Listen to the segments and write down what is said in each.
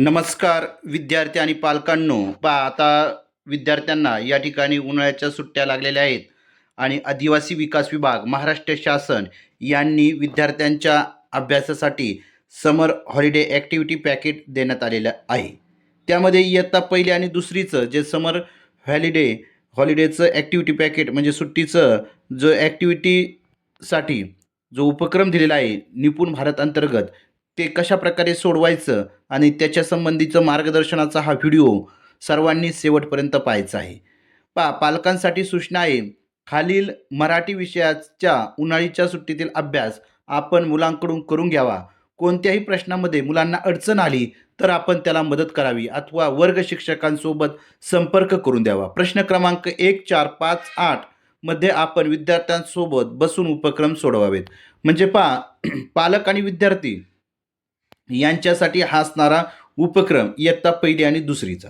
नमस्कार विद्यार्थी आणि पालकांनो. पा आता विद्यार्थ्यांना या ठिकाणी उन्हाळ्याच्या सुट्ट्या लागलेल्या आहेत. आणि आदिवासी विकास विभाग महाराष्ट्र शासन यांनी विद्यार्थ्यांच्या अभ्यासासाठी समर हॉलिडे ॲक्टिव्हिटी पॅकेट देण्यात आलेलं आहे. त्यामध्ये इयत्ता पहिली आणि दुसरीचं जे समर हॉलिडे हॉलिडेचं ॲक्टिव्हिटी पॅकेट म्हणजे सुट्टीचं जो ॲक्टिव्हिटीसाठी जो उपक्रम दिलेला आहे निपुण भारत अंतर्गत ते कशा प्रकारे सोडवायचं आणि त्याच्या संबंधीचं मार्गदर्शनाचा हा व्हिडिओ सर्वांनी शेवटपर्यंत पाहायचा आहे. पा पालकांसाठी सूचना आहे. खालील मराठी विषयाच्या उन्हाळीच्या सुट्टीतील अभ्यास आपण मुलांकडून करून घ्यावा. कोणत्याही प्रश्नामध्ये मुलांना अडचण आली तर आपण त्याला मदत करावी अथवा वर्ग शिक्षकांसोबत संपर्क करून द्यावा. प्रश्न क्रमांक एक चार पाच आठमध्ये आपण विद्यार्थ्यांसोबत बसून उपक्रम सोडवावेत. म्हणजे पा पालक आणि विद्यार्थी यांच्यासाठी हा असणारा उपक्रम इयत्ता पहिली आणि दुसरीचा.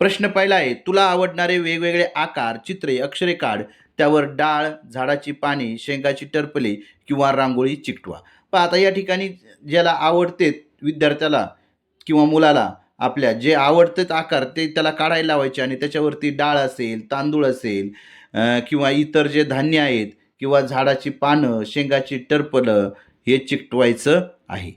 प्रश्न पहिला आहे तुला आवडणारे वेगवेगळे आकार चित्रे अक्षरे काढ. त्यावर डाळ झाडाची पाने शेंगाची टरपले किंवा रांगोळी चिकटवा. पण आता या ठिकाणी ज्याला आवडते विद्यार्थ्याला किंवा मुलाला आपल्या जे आवडतेच आकार ते त्याला काढायला लावायचे आणि त्याच्यावरती डाळ असेल तांदूळ असेल किंवा इतर जे धान्य आहेत किंवा झाडाची पानं शेंगाची टरपलं हे चिकटवायचं आहे.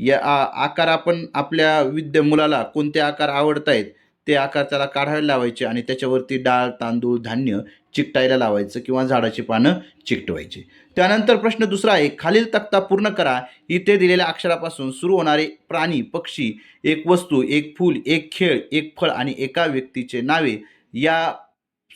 या आ- आकार आपण आपल्या विद्य मुलाला कोणते आकार आवडत आहेत ते आकार त्याला काढायला लावायचे आणि त्याच्यावरती डाळ तांदूळ धान्य चिकटायला लावायचं किंवा झाडाची पानं चिकटवायची. त्यानंतर प्रश्न दुसरा आहे खालील तक्ता पूर्ण करा. इथे दिलेल्या अक्षरापासून सुरू होणारे प्राणी पक्षी एक वस्तू एक फूल एक खेळ एक फळ आणि एका व्यक्तीचे नावे या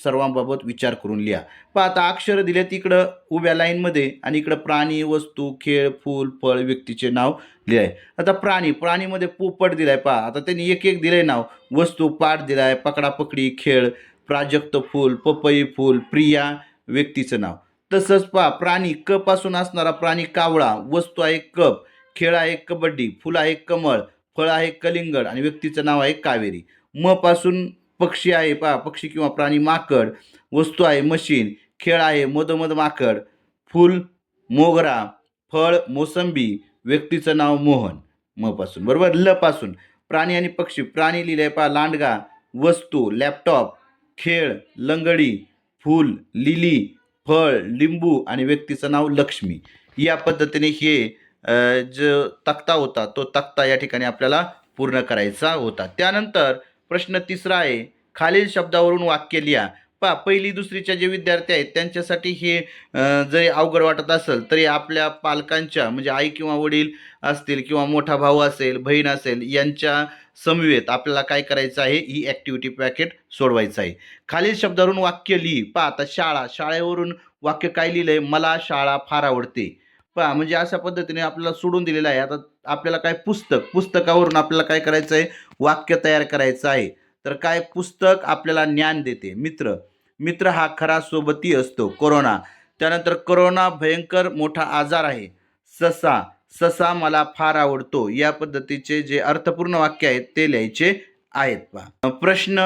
सर्वांबाबत विचार करून लिहा. पण आता अक्षर दिले तिकडं उभ्या लाईनमध्ये आणि इकडं प्राणी वस्तू खेळ फूल फळ व्यक्तीचे नाव लिहाय. आता प्राणी प्राणीमध्ये पोपट दिलाय पहा. आता त्यांनी एक एक दिलंय नाव. वस्तू पाठ दिलाय पकडापकडी खेळ प्राजक्त फूल पपई फूल प्रिया व्यक्तीचं नाव. तसंच पहा प्राणी क पासून असणारा प्राणी कावळा वस्तू आहे कप खेळ आहे कबड्डी फुल आहे कमळ फळ आहे कलिंगड आणि व्यक्तीचं नाव आहे कावेरी. म पासून पक्षी आहे पहा पक्षी किंवा प्राणी माकड वस्तू आहे मशीन खेळ आहे मधोमध माकड फूल मोगरा फळ मोसंबी व्यक्तीचं नाव मोहन म पासून बरोबर? ल पासून प्राणी आणि पक्षी प्राणी लिहिले पहा लांडगा वस्तू लॅपटॉप खेळ लंगडी फूल लिली फळ लिंबू आणि व्यक्तीचं नाव लक्ष्मी. या पद्धतीने हे जो तक्ता होता तो तक्ता या ठिकाणी आपल्याला पूर्ण करायचा होता. त्यानंतर प्रश्न तिसरा आहे खालील शब्दावरून वाक्य लिहा. पा पहिली दुसरीच्या जे विद्यार्थी आहेत त्यांच्यासाठी हे जरी अवघड वाटत असेल तरी आपल्या पालकांच्या म्हणजे आई किंवा वडील असतील किंवा मोठा भाऊ असेल बहीण असेल यांच्या समवेत आपल्याला काय करायचं आहे? ही ॲक्टिव्हिटी पॅकेट सोडवायचं आहे. खालील शब्दावरून वाक्य लिही. पहा आता शाळा शाळेवरून वाक्य काय लिहिलं आहे मला शाळा फार आवडते. पहा म्हणजे अशा पद्धतीने आपल्याला सोडून दिलेलं आहे. आता आपल्याला काय पुस्तक पुस्तकावरून आपल्याला काय करायचं आहे वाक्य तयार करायचं आहे. तर काय पुस्तक आपल्याला ज्ञान देते? मित्र. मित्र हा खरा सोबती असतो कोरोना. त्यानंतर करोना भयंकर मोठा आजार आहे. ससा. ससा मला फार आवडतो. या पद्धतीचे जे अर्थपूर्ण वाक्य आहेत ते लिहायचे आहेत पहा प्रश्न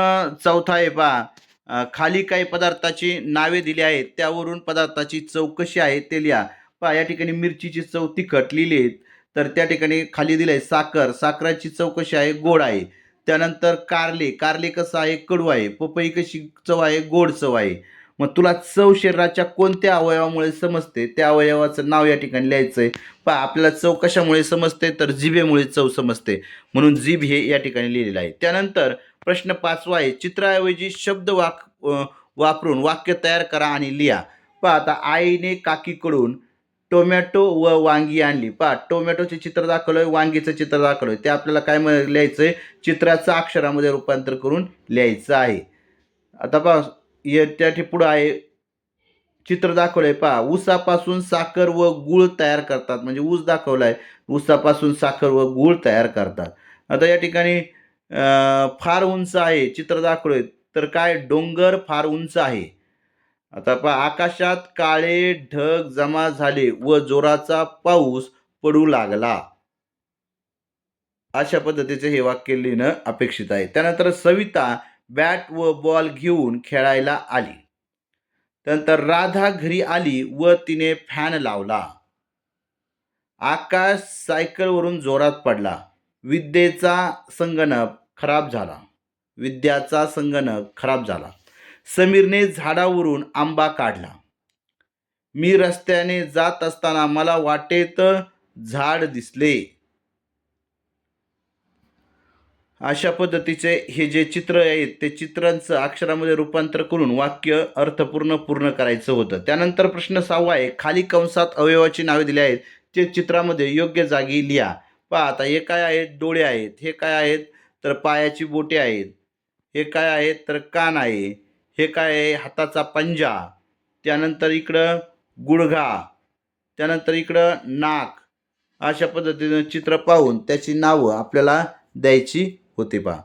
चौथा आहे पहा खाली काही पदार्थाची नावे दिली आहेत. त्यावरून पदार्थाची चव कशी आहे ते लिहा. पहा या ठिकाणी मिरचीची चव तिखट लिहिली आहेत. तर त्या ठिकाणी खाली दिलं आहे साखर. साखराची चौकशी आहे गोड आहे. त्यानंतर कारले. कारले कसं आहे? कडू आहे. पपई कशी चव आहे? गोड चव आहे. मग तुला चव शरीराच्या कोणत्या अवयवामुळे समजते? त्या अवयवाचं नाव या ठिकाणी लिहायचं आहे पहा आपल्याला चव कशामुळे समजते? तर जिभेमुळे चव समजते. म्हणून जीभ हे या ठिकाणी लिहिलेलं आहे. त्यानंतर प्रश्न पाचवा आहे. चित्राऐवजी शब्द वाक वापरून वाक्य तयार करा आणि लिहा. पहा आता आईने काकीकडून टोमॅटो व वांगी आणली. पहा टोमॅटोचे चित्र दाखवलं आहे वांगीचं चित्र दाखवलं आहे ते आपल्याला काय लिहायचं आहे चित्राचं अक्षरामध्ये रूपांतर करून लिहायचं आहे. आता पहा हे त्या पुढं आहे. चित्र दाखवलं आहे पहा. ऊसापासून साखर व गूळ तयार करतात. म्हणजे ऊस दाखवला आहे ऊसापासून साखर व गूळ तयार करतात. आता या ठिकाणी फार उंच आहे. चित्र दाखवलं तर काय? डोंगर फार उंच आहे. आता पहा आकाशात काळे ढग जमा झाले व जोराचा पाऊस पडू लागला. अशा पद्धतीचे हे वाक्य लिहिणं अपेक्षित आहे. त्यानंतर सविता बॅट व बॉल घेऊन खेळायला आली. त्यानंतर राधा घरी आली व तिने फॅन लावला. आकाश सायकलवरून जोरात पडला. विद्येचा संगणक खराब झाला. विद्याचा संगणक खराब झाला. समीरने झाडावरून आंबा काढला. मी रस्त्याने जात असताना मला वाटेत झाड दिसले. अशा पद्धतीचे हे जे चित्र आहेत ते चित्रांचं अक्षरामध्ये रूपांतर करून वाक्य अर्थपूर्ण पूर्ण करायचं होतं. त्यानंतर प्रश्न सहावा आहे खाली कंसात अवयवाची नावे दिली आहेत ते चित्रामध्ये योग्य जागी लिहा. पहा आता हे काय आहेत? डोळे आहेत. हे काय आहेत? तर पायाची बोटे आहेत. हे काय आहेत? तर कान आहे. हे काय आहे? हाताचा पंजा. त्यानंतर इकडं गुडघा. त्यानंतर इकडं नाक. अशा पद्धतीनं चित्र पाहून त्याची नावं आपल्याला द्यायची होती पहा.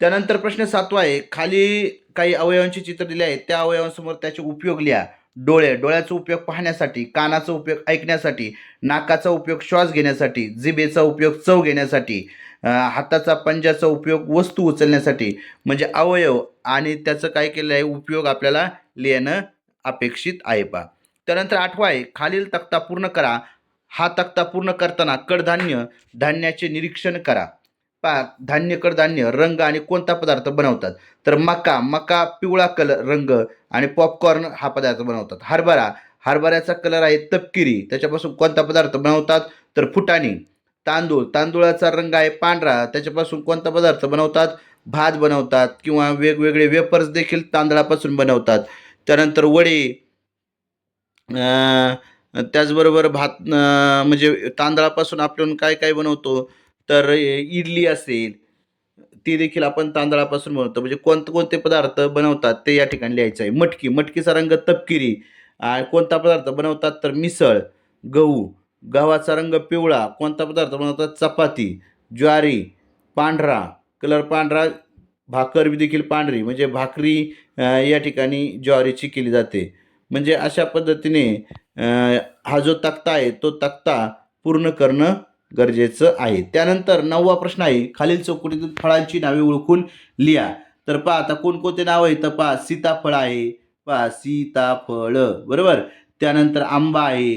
त्यानंतर प्रश्न सातवा आहे. खाली काही अवयवांची चित्र दिली आहेत. त्या अवयवांसमोर त्याचे उपयोग लिहा. डोळे. डोळ्याचा उपयोग पाहण्यासाठी कानाचा उपयोग ऐकण्यासाठी नाकाचा उपयोग श्वास घेण्यासाठी जिभेचा उपयोग चव घेण्यासाठी हाताचा पंजाचा उपयोग वस्तू उचलण्यासाठी म्हणजे अवयव आणि त्याचं काय केलं आहे उपयोग आपल्याला लिहिणं अपेक्षित आहे पहा त्यानंतर आठवा आहे खालील तक्ता पूर्ण करा. हा तक्ता पूर्ण करताना कडधान्य धान्याचे निरीक्षण करा. पहा धान्य कडधान्य रंग आणि कोणता पदार्थ बनवतात? तर मका मका पिवळा कलर रंग आणि पॉपकॉर्न हा पदार्थ बनवतात. हरभरा हरभऱ्याचा कलर आहे तपकिरी. त्याच्यापासून कोणता पदार्थ बनवतात? तर फुटाणी. तांदूळ. तांदूळाचा रंग आहे पांढरा. त्याच्यापासून कोणता पदार्थ बनवतात? भात बनवतात किंवा वेगवेगळे वेपर्स देखील तांदळापासून बनवतात. त्यानंतर वडे त्याचबरोबर भात म्हणजे तांदळापासून आपण काय काय बनवतो? तर इडली असेल ती देखील आपण तांदळापासून बनवतो. म्हणजे कोणते कोणते पदार्थ बनवतात ते या ठिकाणी लिहायचं आहे. मटकी. मटकीचा रंग तपकिरी. आणि कोणता पदार्थ बनवतात? तर मिसळ गहू गव्हाचा रंग पिवळा कोणता पदार्थ बनवतात? चपाती ज्वारी पांढरा कलर पांढरा भाकर देखील पांढरी. म्हणजे भाकरी या ठिकाणी ज्वारीची केली जाते. म्हणजे अशा पद्धतीने हा जो तक्ता आहे तो तक्ता पूर्ण करणं गरजेचं आहे. त्यानंतर नववा प्रश्न आहे खालील चौकटीतील फळांची नावे ओळखून लिहा. तर पहा आता कोणकोणते नाव आहे तर पहा सीताफळ आहे पहा सीताफळ बरोबर? त्यानंतर आंबा आहे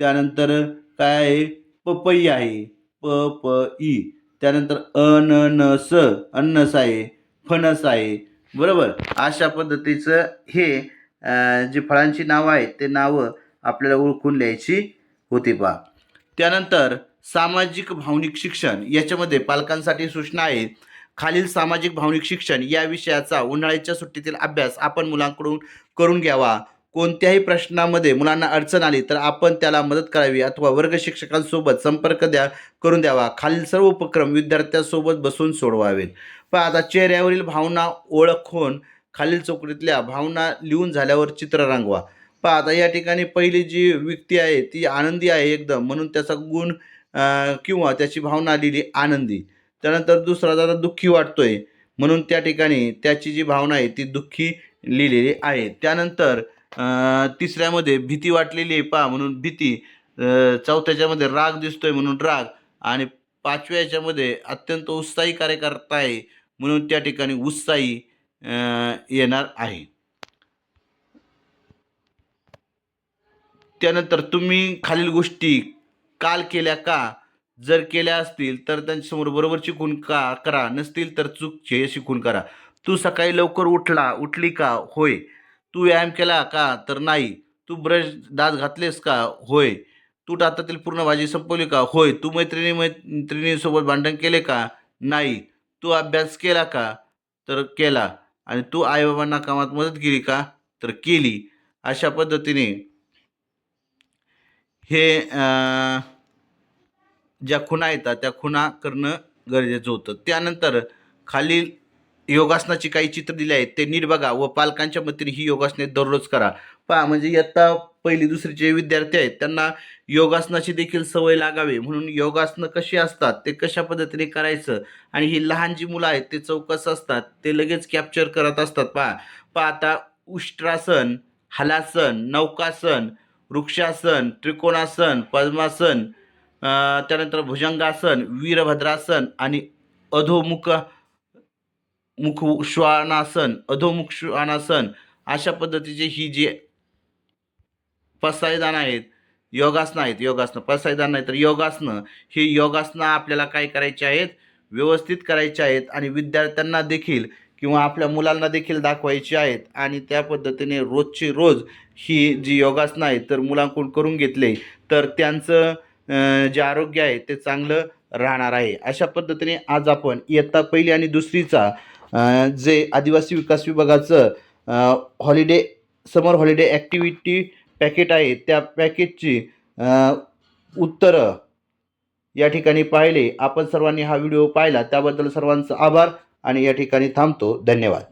त्यानंतर काय आहे? पपई आहे. प प ई. त्यानंतर अननस अन्नस आहे. फणस आहे. बरोबर? अशा पद्धतीचं हे जे फळांची नावं आहेत ते नावं आपल्याला ओळखून लिहायची होती पहा त्यानंतर सामाजिक भावनिक शिक्षण. याच्यामध्ये पालकांसाठी सूचना आहे खालील सामाजिक भावनिक शिक्षण या विषयाचा उन्हाळ्याच्या सुट्टीतील अभ्यास आपण मुलांकडून करून घ्यावा. कोणत्याही प्रश्नामध्ये मुलांना अडचण आली तर आपण त्याला मदत करावी अथवा वर्ग शिक्षकांसोबत संपर्क द्या करून द्यावा. खालील सर्व उपक्रम विद्यार्थ्यांसोबत बसून सोडवावेत. पण आता चेहऱ्यावरील भावना ओळखून खालील चौकटीतल्या भावना लिहून झाल्यावर चित्र रंगवा. पहा आता या ठिकाणी पहिली जी व्यक्ती आहे ती आनंदी आहे एकदम. म्हणून त्याचा गुण किंवा त्याची भावना लिहिली आनंदी. त्यानंतर दुसरा जरा दुःखी वाटतोय. म्हणून त्या ठिकाणी त्याची जी भावना आहे ती दुःखी लिहिलेली आहे. त्यानंतर तिसऱ्यामध्ये भीती वाटलेली आहे पहा म्हणून भीती. चौथ्याच्यामध्ये राग दिसतोय म्हणून राग. आणि पाचव्या याच्यामध्ये अत्यंत उत्साही कार्यकर्ता आहे म्हणून त्या ठिकाणी उत्साही अं, येणार आहे. त्यानंतर तुम्ही खालील गोष्टी काल केल्या का? जर केल्या असतील तर त्यांच्यासमोर बरोबर शिकून का करा? नसतील तर चूक हे शिकून करा. तू सकाळी लवकर उठला उठली का? होय. तू व्यायाम केला का? तर नाही. तू ब्रश दात घातलेस का? होय. तू दातातील पूर्ण भाजी संपवली का? होय. तू मैत्रिणी मैत्रिणीसोबत भांडण केले का? नाही. तू अभ्यास केला का? तर केला. आणि तू आईबाबांना कामात मदत केली का? तर केली. अशा पद्धतीने हे ज्या खुणा येतात त्या खुणा करणं गरजेचं होतं. त्यानंतर खालील योगासनाची काही चित्र दिली आहेत ते नीट बघा व पालकांच्या मतीने ही योगासने दररोज करा. पहा म्हणजे इयत्ता पहिली दुसरी जे विद्यार्थी आहेत त्यांना योगासनाची देखील सवय लागावी. म्हणून योगासनं कशी असतात ते कशा पद्धतीने करायचं आणि ही लहान जी मुलं आहेत ते चौकस असतात ते लगेच कॅप्चर करत असतात. पहा पहा आता उष्ट्रासन हलासन नौकासन वृक्षासन त्रिकोणासन पद्मासन त्यानंतर भुजंगासन वीरभद्रासन आणि अधोमुख मुख श्वानासन अधोमुख श्वानासन अशा पद्धतीचे ही जी पसायदान आहेत योगासनं आहेत योगासनं. पसायदान नाही तर योगासनं. ही योगासनं आपल्याला काय करायची आहेत? व्यवस्थित करायची आहेत आणि विद्यार्थ्यांना देखील किंवा आपल्या मुलांना देखील दाखवायची आहेत आणि त्या पद्धतीने रोजची रोज ही जी योगासनं आहेत तर मुलांकडून करून घेतले तर त्यांचं जे आरोग्य आहे ते चांगलं राहणार आहे. अशा पद्धतीने आज आपण इयत्ता पहिली आणि दुसरीचा जे आदिवासी विकास विभागाचं holiday summer holiday activity packet आहे त्या पॅकेटची उत्तरं या ठिकाणी पाहिले. आपण सर्वांनी हा व्हिडिओ पाहिला. त्याबद्दल सर्वांचा आभार आणि या ठिकाणी थांबतो. धन्यवाद.